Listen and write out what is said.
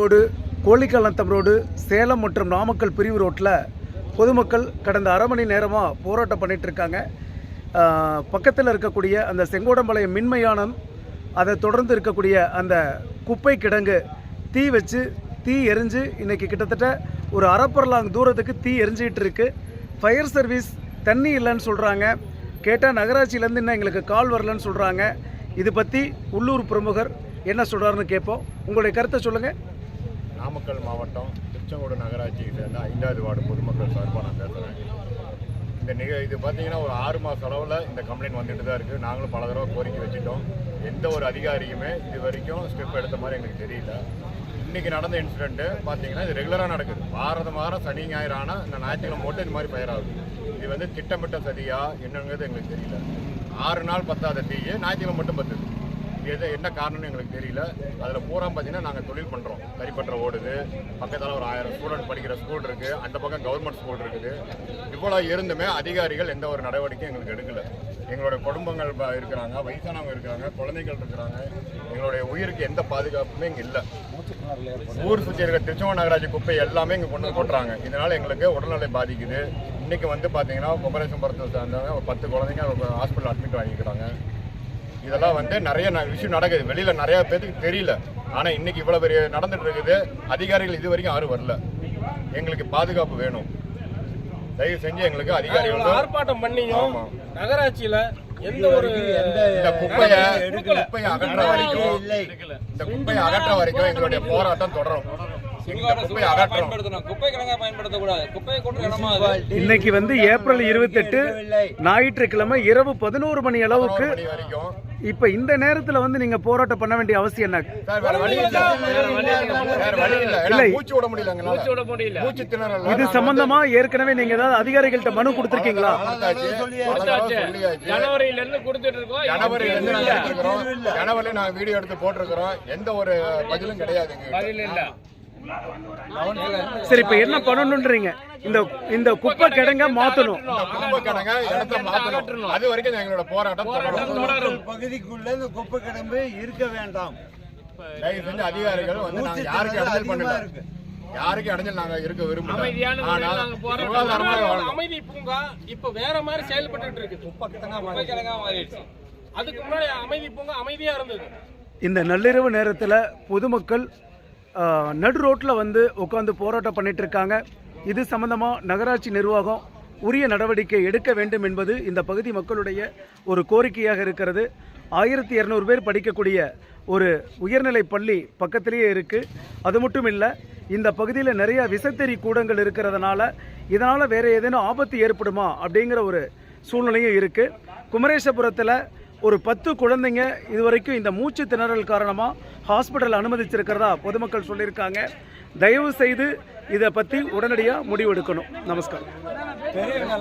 Road கோழிக்கலத்தம் road Salem மற்றும் நாமக்கல் பிரிவு ரோட்டில் பொதுமக்கள் கடந்த அரை மணி நேரமாக போராட்டம் பண்ணிகிட்டு இருக்காங்க. பக்கத்தில் இருக்கக்கூடிய அந்த செங்கோடம்பாளையம் மின்மயானம் அதை தொடர்ந்து இருக்கக்கூடிய அந்த குப்பை கிடங்கு தீ வச்சு தீ எரிஞ்சு இன்றைக்கி கிட்டத்தட்ட ஒரு அரைப்பரலாங் தூரத்துக்கு தீ எரிஞ்சிக்கிட்டு இருக்குது ஃபயர் சர்வீஸ் தண்ணி இல்லைன்னு சொல்கிறாங்க கேட்டால் நகராட்சியிலேருந்து இன்னும் எங்களுக்கு கால் வரலன்னு சொல்கிறாங்க இது பற்றி உள்ளூர் பிரமுகர் என்ன சொல்கிறாருன்னு கேட்போம். உங்களுடைய கருத்தை சொல்லுங்கள் நாமக்கல் மாவட்டம் திருச்செங்கோடு நகராட்சியை சேர்ந்த ஐந்தாவது வார்டு பொதுமக்கள் சார்பாக நான் பேசுகிறேன் இந்த நிக இது பார்த்தீங்கன்னா ஒரு ஆறு மாத அளவில் இந்த கம்ப்ளைண்ட் வந்துட்டு தான் இருக்குது நாங்களும் பல தடவை கோரிக்கை வச்சுட்டோம். எந்த ஒரு அதிகாரியுமே இது வரைக்கும் ஸ்டெப் எடுத்த மாதிரி எங்களுக்கு தெரியல. இன்றைக்கி நடந்த இன்சிடெண்ட்டு பார்த்தீங்கன்னா இது ரெகுலராக நடக்குது. வாரம் வாரம் சனி ஞாயிறு ஆனால் இந்த ஞாயிற்றுக்கிழமை மட்டும் இந்த மாதிரி பயிராகுது இது வந்து திட்டமிட்ட சதியா என்னங்கிறது எங்களுக்கு தெரியல. ஆறு நாள் பத்தாத தீ ஞாயிற்றுக்கிழமை மட்டும் பத்துது. எது என்ன காரணம்னு எங்களுக்கு தெரியல. அதில் பூரா பார்த்தீங்கன்னா நாங்கள் தொழில் பண்ணுறோம் கறிப்பற்ற ஓடுது. பக்கத்தில் ஒரு ஆயிரம் ஸ்டூடெண்ட் படிக்கிற ஸ்கூல் இருக்குது அந்த பக்கம் கவர்மெண்ட் ஸ்கூல் இருக்குது. இவ்வளோ இருந்துமே அதிகாரிகள் எந்த ஒரு நடவடிக்கையும் எங்களுக்கு எடுக்கல. எங்களுடைய குடும்பங்கள் இருக்கிறாங்க வயசானவங்க இருக்கிறாங்க குழந்தைகள் இருக்கிறாங்க. எங்களுடைய உயிருக்கு எந்த பாதுகாப்புமே இங்கே இல்லை. ஊர் சுற்றி இருக்க திருச்செங்கோடு நகராட்சி குப்பை எல்லாமே இங்கே கொண்டு வந்து கொட்டுறாங்க. இதனால் எங்களுக்கு உடல்நிலை பாதிக்குது. இன்றைக்கி வந்து பார்த்தீங்கன்னா குமரேசன் படத்தை சேர்ந்தவங்க ஒரு பத்து குழந்தைங்க ஹாஸ்பிட்டல் அட்மிட் வாங்கிக்கிறாங்க இதெல்லாம் வந்து நிறைய விஷயம் நடக்குது. வெளியில நிறைய பேருக்கு தெரியல. ஆனா இன்னைக்கு இவ்வளவு பெரிய நடந்துட்டு இருக்குது. அதிகாரிகள் இது வரைக்கும் யாரும் வரல. எங்களுக்கு பாதுகாப்பு வேணும். தயவு செஞ்சு எங்களுக்கு அதிகாரிகள் ஆர்ப்பாட்டம் பண்ணியும் ஆமா. நகராட்சியில எந்த ஒரு இந்த குப்பையை குப்பையை அகற்ற வரைக்கும் இந்த குப்பையை அகற்ற வரைக்கும் எங்களுடைய போராட்டம் தொடரும். இன்னைக்கு வந்து ஏப்ரல் இருபத்தெட்டு ஞாயிற்றுக்கிழமை இரவு பதினோரு மணி அளவுக்கு இப்போ இந்த நேரத்தில் வந்து நீங்கள் போராட்டம் பண்ண வேண்டிய அவசியம் என்ன? இது சம்பந்தமா ஏற்கனவே நீங்க ஏதாவது அதிகாரிகள்ட்ட மனு கொடுத்துருக்கீங்களா? ஜனவரியில இருந்து கொடுத்துட்டு இருக்கோம் ஜனவரி இருந்து நாங்க எடுத்துக்கிறோம் ஜனவரி நாங்க வீடியோ எடுத்து போட்டிருக்கிறோம். எந்த ஒரு பதிலும் கிடையாது சரி இப்போ என்ன பண்ணணுன்றீங்க? இந்த இந்த குப்பை கிடங்க மாத்தணும். குப்பை கிடங்க இடத்த மாத்தணும். அது வரைக்கும் எங்களோட போராட்டம் தொடரும். பகுதிக்குள்ள இந்த குப்பை கிடங்கு இருக்க வேண்டாம். தயவு செஞ்சு அதிகாரிகள் வந்து நாங்க யாருக்கு இடைஞ்சல் பண்ணல யாருக்கு இடைஞ்சல் நாங்க இருக்க விரும்பல. ஆனா போராட்டம் அமைதி பூங்கா இப்ப வேற மாதிரி செயல்பட்டு இருக்குது குப்பை கிழங்கா மாறிடுச்சு. அதுக்கு முன்னாடி அமைதி பூங்கா அமைதியா இருந்தது. இந்த நள்ளிரவு நேரத்தில் பொதுமக்கள் நடு ரோட்டில் வந்து உட்காந்து போராட்டம் பண்ணிட்டு இருக்காங்க. இது சம்பந்தமாக நகராட்சி நிர்வாகம் உரிய நடவடிக்கை எடுக்க வேண்டும் என்பது இந்த பகுதி மக்களுடைய ஒரு கோரிக்கையாக இருக்கிறது. ஆயிரத்தி இரநூறு பேர் படிக்கக்கூடிய ஒரு உயர்நிலை பள்ளி பக்கத்திலேயே இருக்குது அது மட்டும் இல்லை இந்த பகுதியில் நிறைய விசத்தறி கூடங்கள் இருக்கிறதுனால இதனால் வேறு ஏதேனும் ஆபத்து ஏற்படுமா அப்படிங்கிற ஒரு சூழ்நிலையும் இருக்குது குமரேசபுரத்தில் ஒரு பத்து குழந்தைங்க இதுவரைக்கும் இந்த மூச்சு திணறல் காரணமாக ஹாஸ்பிட்டல் அனுமதிச்சிருக்கிறதா பொதுமக்கள் சொல்லியிருக்காங்க. தயவு செய்து இதை பற்றி உடனடியாக முடிவெடுக்கணும். நமஸ்காரம்.